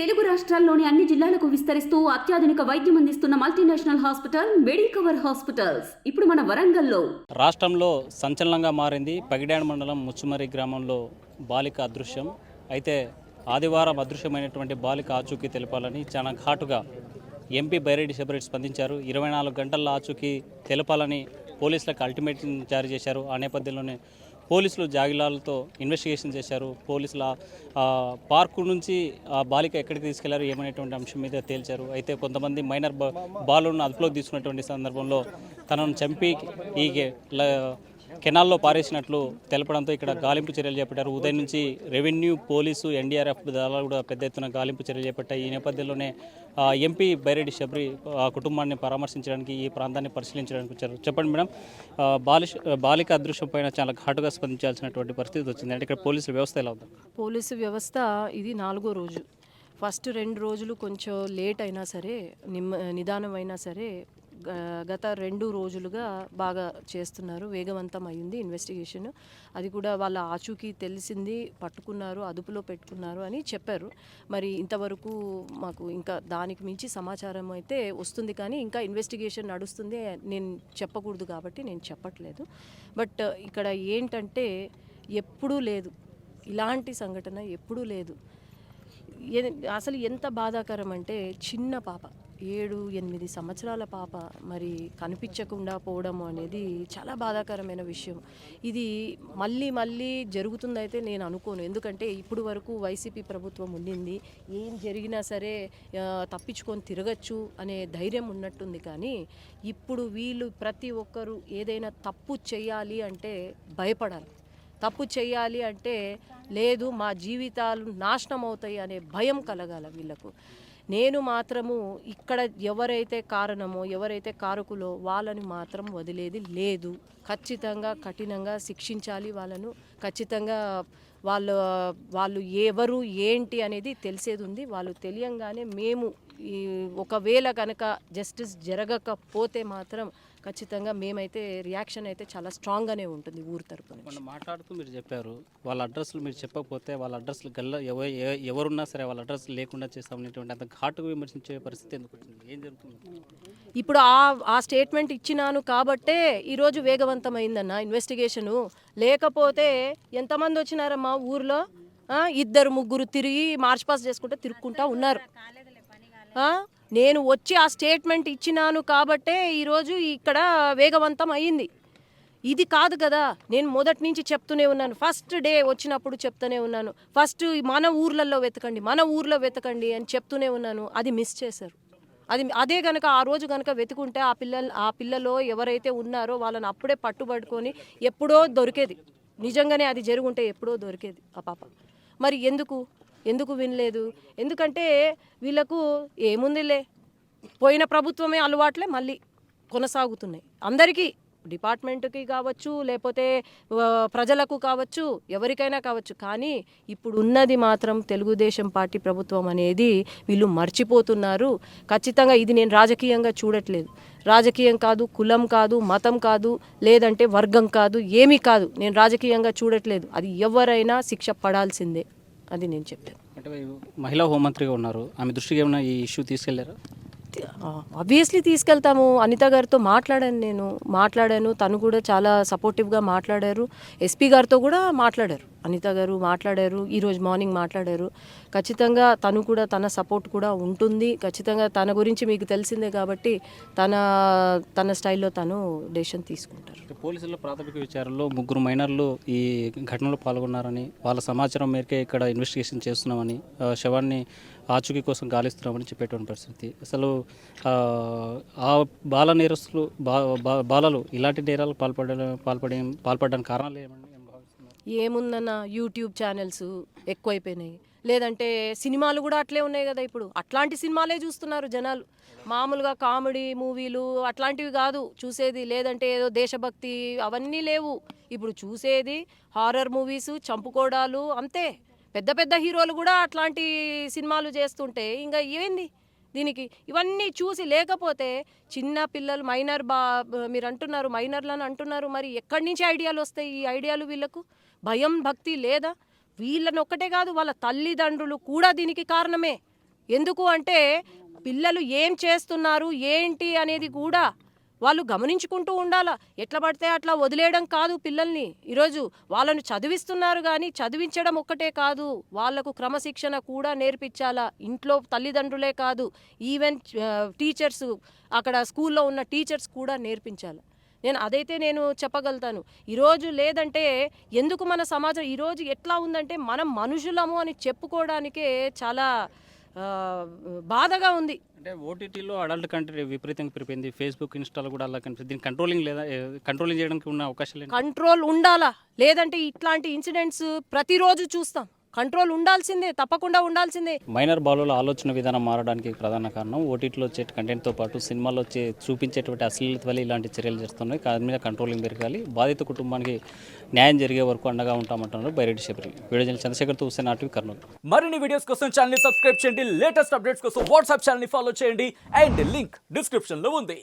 తెలుగు రాష్ట్రాల్లోని అన్ని జిల్లాలకు విస్తరిస్తూ అత్యాధునిక వైద్యం అందిస్తున్న మల్టీనేషనల్ హాస్పిటల్ మెడికవర్ హాస్పిటల్స్. ఇప్పుడు మన వరంగల్లో. రాష్ట్రంలో సంచలనంగా మారింది పగిడాన్ మండలం ముచ్చుమరి గ్రామంలో బాలిక అదృశ్యం. అయితే ఆదివారం అదృశ్యమైనటువంటి బాలిక ఆచూకీ తెలపాలని చాలా ఘాటుగా ఎంపీ బైరెడ్డి సెపరేట్ స్పందించారు. ఇరవై నాలుగు గంటల ఆచూకీ తెలపాలని పోలీసులకు అల్టిమేట్ జారీ చేశారు. ఆ నేపథ్యంలోనే పోలీసులు జాగిలాలతో ఇన్వెస్టిగేషన్ చేశారు. పోలీసుల పార్కు నుంచి ఆ బాలిక ఎక్కడికి తీసుకెళ్ళారు ఏమనేటువంటి అంశం మీద తేల్చారు. అయితే కొంతమంది మైనర్ బాలును అదుపులోకి తీసుకున్నటువంటి సందర్భంలో తనను చంపి ఈ కెనాల్లో పారేసినట్లు తెలపడంతో ఇక్కడ గాలింపు చర్యలు చేపట్టారు. ఉదయం నుంచి రెవెన్యూ పోలీసు ఎన్డీఆర్ఎఫ్ దళాలు కూడా పెద్ద ఎత్తున గాలింపు చర్యలు చేపట్టాయి. ఈ నేపథ్యంలోనే ఎంపీ బైరెడ్డి శబరి ఆ కుటుంబాన్ని పరామర్శించడానికి ఈ ప్రాంతాన్ని పరిశీలించడానికి వచ్చారు. చెప్పండి మేడం బాలి బాలిష బాలిక అదృశ్యం పైన చాలా ఘాటుగా స్పందించాల్సినటువంటి పరిస్థితి వచ్చింది. అంటే ఇక్కడ పోలీసుల వ్యవస్థ ఎలా ఉంది? పోలీసు వ్యవస్థ ఇది నాలుగో రోజు. ఫస్ట్ రెండు రోజులు కొంచెం లేట్ అయినా సరే నిమ్మ నిదానం అయినా సరే గత రెండు రోజులుగా బాగా చేస్తున్నారు. వేగవంతం అయింది ఇన్వెస్టిగేషన్ అది కూడా వాళ్ళ ఆచూకీ తెలిసింది పట్టుకున్నారు అదుపులో పెట్టుకున్నారు అని చెప్పారు. మరి ఇంతవరకు మాకు ఇంకా దానికి మించి సమాచారం అయితే వస్తుంది కానీ ఇంకా ఇన్వెస్టిగేషన్ నడుస్తుంది నేను చెప్పకూడదు కాబట్టి నేను చెప్పట్లేదు. బట్ ఇక్కడ ఏంటంటే ఎప్పుడూ లేదు. ఇలాంటి సంఘటన ఎప్పుడూ లేదు. అసలు ఎంత బాధాకరం అంటే చిన్న పాప. ఏడు ఎనిమిది సంవత్సరాల పాప మరి కనిపించకుండా పోవడం అనేది చాలా బాధాకరమైన విషయం. ఇది మళ్ళీ మళ్ళీ జరుగుతుందైతే నేను అనుకోను. ఎందుకంటే ఇప్పుడు వరకు వైసీపీ ప్రభుత్వం ఉండింది ఏం జరిగినా సరే తప్పించుకొని తిరగచ్చు అనే ధైర్యం ఉన్నట్టుంది కానీ ఇప్పుడు వీళ్ళు ప్రతి ఒక్కరూ ఏదైనా తప్పు చేయాలి అంటే భయపడాలి. తప్పు చేయాలి అంటే లేదు మా జీవితాలు నాశనం అవుతాయి అనే భయం కలగాల వీళ్ళకు. నేను మాత్రము ఇక్కడ ఎవరైతే కారణమో ఎవరైతే కారకులో వాళ్ళని మాత్రం వదిలేది లేదు. ఖచ్చితంగా కఠినంగా శిక్షించాలి వాళ్ళను. ఖచ్చితంగా వాళ్ళు వాళ్ళు ఎవరు ఏంటి అనేది తెలిసేది ఉంది. వాళ్ళు తెలియంగానే మేము ఈ ఒకవేళ కనుక జస్టిస్ జరగకపోతే మాత్రం ఖచ్చితంగా మేమైతే రియాక్షన్ అయితే చాలా స్ట్రాంగ్గానే ఉంటుంది ఊరు తరపున మాట్లాడుతూ మీరు చెప్పారు వాళ్ళ అడ్రస్లు మీరు చెప్పకపోతే వాళ్ళ అడ్రస్లు గల్ల ఎవరున్నా సరే వాళ్ళ అడ్రస్ లేకుండా చేస్తామనేటువంటి అంత ఘాటుగా విమర్శించే పరిస్థితి ఎందుకు వచ్చింది? ఏం జరుగుతుంది? ఇప్పుడు ఆ ఆ స్టేట్మెంట్ ఇచ్చినాను కాబట్టే ఈరోజు వేగవంతమైందన్న ఇన్వెస్టిగేషను లేకపోతే ఎంతమంది వచ్చినారమ్మా ఊర్లో? ఆ, ఇద్దరు ముగ్గురు తిరిగి మార్చ్ పాస్ చేసుకుంటే తిరుక్కుంటా ఉన్నారు. నేను వచ్చి ఆ స్టేట్మెంట్ ఇచ్చినాను కాబట్టే ఈరోజు ఇక్కడ వేగవంతం అయ్యింది. ఇది కాదు కదా నేను మొదటి నుంచి చెప్తూనే ఉన్నాను. ఫస్ట్ డే వచ్చినప్పుడు చెప్తూనే ఉన్నాను. ఫస్ట్ మన ఊర్లలో వెతకండి మన ఊర్లో వెతకండి అని చెప్తూనే ఉన్నాను. అది మిస్ చేశారు. అది అదే కనుక ఆ రోజు కనుక వెతుకుంటే ఆ పిల్లలు ఆ పిల్లలో ఎవరైతే ఉన్నారో వాళ్ళని అప్పుడే పట్టుబడుకొని ఎప్పుడో దొరికేది. నిజంగానే అది జరుగుంటే ఎప్పుడో దొరికేది ఆ పాప. మరి ఎందుకు? ఎందుకు వినలేదు? ఎందుకంటే వీళ్ళకు ఏముందిలే? పోయిన ప్రభుత్వమే అలవాట్లే మళ్ళీ కొనసాగుతున్నాయి. అందరికీ డిపార్ట్మెంట్కి కావచ్చు లేకపోతే ప్రజలకు కావచ్చు ఎవరికైనా కావచ్చు. కానీ ఇప్పుడు ఉన్నది మాత్రం తెలుగుదేశం పార్టీ ప్రభుత్వం అనేది వీళ్ళు మర్చిపోతున్నారు. ఖచ్చితంగా ఇది నేను రాజకీయంగా చూడట్లేదు. రాజకీయం కాదు కులం కాదు మతం కాదు లేదంటే వర్గం కాదు ఏమీ కాదు. నేను రాజకీయంగా చూడట్లేదు. అది ఎవరైనా శిక్ష పడాల్సిందే. అది నేను చెప్పాను. అంటే మహిళా హోంమంత్రిగా ఉన్నారు. ఆమె దృష్టికి ఏమైనా ఈ ఇష్యూ తీసుకెళ్ళారా? ఆబ్వియస్లీ తీసుకెళ్తాము. అనిత గారితో మాట్లాడాను నేను. మాట్లాడాను. తను కూడా చాలా సపోర్టివ్గా మాట్లాడారు. ఎస్పీ గారితో కూడా మాట్లాడారు. అనిత గారు మాట్లాడారు. ఈరోజు మార్నింగ్ మాట్లాడారు. ఖచ్చితంగా తను కూడా తన సపోర్ట్ కూడా ఉంటుంది. ఖచ్చితంగా తన గురించి మీకు తెలిసిందే కాబట్టి తన తన స్టైల్లో తను డెసిషన్ తీసుకుంటారు. పోలీసుల ప్రాథమిక విచారణలో ముగ్గురు మైనర్లు ఈ ఘటనలో పాల్గొన్నారని వాళ్ళ సమాచారం మేరకే ఇక్కడ ఇన్వెస్టిగేషన్ చేస్తున్నామని శవాన్ని ఆచూకీ కోసం గాలిస్తున్నామని చెప్పేటువంటి పరిస్థితి. అసలు ఆ, బాల నేరస్తులు బా బాలలు ఇలాంటి నేరాలు పాల్పడడం పాల్పడే పాల్పడడానికి కారణాలు ఏమండి ఏముందన్న యూట్యూబ్ ఛానల్స్ ఎక్కువైపోయినాయి. లేదంటే సినిమాలు కూడా అట్లే ఉన్నాయి కదా ఇప్పుడు. అట్లాంటి సినిమాలే చూస్తున్నారు జనాలు. మామూలుగా కామెడీ మూవీలు అట్లాంటివి కాదు. చూసేది లేదంటే ఏదో దేశభక్తి అవన్నీ లేవు. ఇప్పుడు చూసేది హారర్ మూవీస్ చంపుకోవడాలు అంతే. పెద్ద పెద్ద హీరోలు కూడా అట్లాంటి సినిమాలు చేస్తుంటే ఇంకా ఏంది? దీనికి ఇవన్నీ చూసి లేకపోతే చిన్న పిల్లలు మైనర్ బా మీరు అంటున్నారు మైనర్లను అంటున్నారు మరి ఎక్కడి నుంచి ఐడియాలు వస్తాయి ఈ ఐడియాలు వీళ్ళకు? భయం భక్తి లేదా? వీళ్ళని ఒక్కటే కాదు వాళ్ళ తల్లిదండ్రులు కూడా దీనికి కారణమే. ఎందుకు అంటే పిల్లలు ఏం చేస్తున్నారు ఏంటి అనేది కూడా వాళ్ళు గమనించుకుంటూ ఉండాలా? ఎట్లా పడితే అట్లా వదిలేయడం కాదు పిల్లల్ని. ఈరోజు వాళ్ళను చదివిస్తున్నారు కానీ చదివించడం ఒక్కటే కాదు. వాళ్ళకు క్రమశిక్షణ కూడా నేర్పించాలా? ఇంట్లో తల్లిదండ్రులే కాదు ఈవెన్ టీచర్స్ అక్కడ స్కూల్లో ఉన్న టీచర్స్ కూడా నేర్పించాలి? నేను అదైతే నేను చెప్పగలుగుతాను. ఈరోజు లేదంటే ఎందుకు మన సమాజం ఈరోజు ఎట్లా ఉందంటే మనం మనుషులము అని చెప్పుకోవడానికే చాలా బాధగా ఉంది. అంటే ఓటీటీలో అడల్ట్ కంటెంట్ విపరీతంగా పెరిగిపోయింది. ఫేస్బుక్ ఇన్స్టాలో కూడా అలా కనిపిస్తుంది దీన్ని కంట్రోలింగ్ లేదా కంట్రోలింగ్ చేయడానికి ఉన్న అవకాశాలు? కంట్రోల్ ఉండాలా? లేదంటే ఇట్లాంటి ఇన్సిడెంట్స్ ప్రతిరోజు చూస్తాం. కంట్రోల్ ఉండాల్సిందే తప్పకుండా ఉండాల్సిందే. మైనర్ బాలుల ఆలోచన విధానం మారడానికి ప్రధాన కారణం ఓటీటీలో వచ్చే కంటెంట్తో పాటు సినిమాలో వచ్చే చూపించేటువంటి అశ్లీలత వల్ల ఇలాంటి చర్యలు చేస్తున్నాయి. దాని మీద కంట్రోలింగ్ పెరగాలి. బాధిత కుటుంబానికి న్యాయం జరిగే వరకు అండగా ఉంటామంటున్నారు బైరెడ్డి శబరి. వీడియో చంద్రశేఖర్తో హుసేన్ ఆర్టీవీ కర్నూలు. మరిన్ని వీడియోస్ కోసం ఛానల్ని సబ్స్క్రైబ్ చేయండి. లేటెస్ట్ అప్డేట్స్ కోసం వాట్సాప్ ఛానల్ని ఫాలో చేయండి. అండ్ లింక్ డిస్క్రిప్షన్లో ఉంది.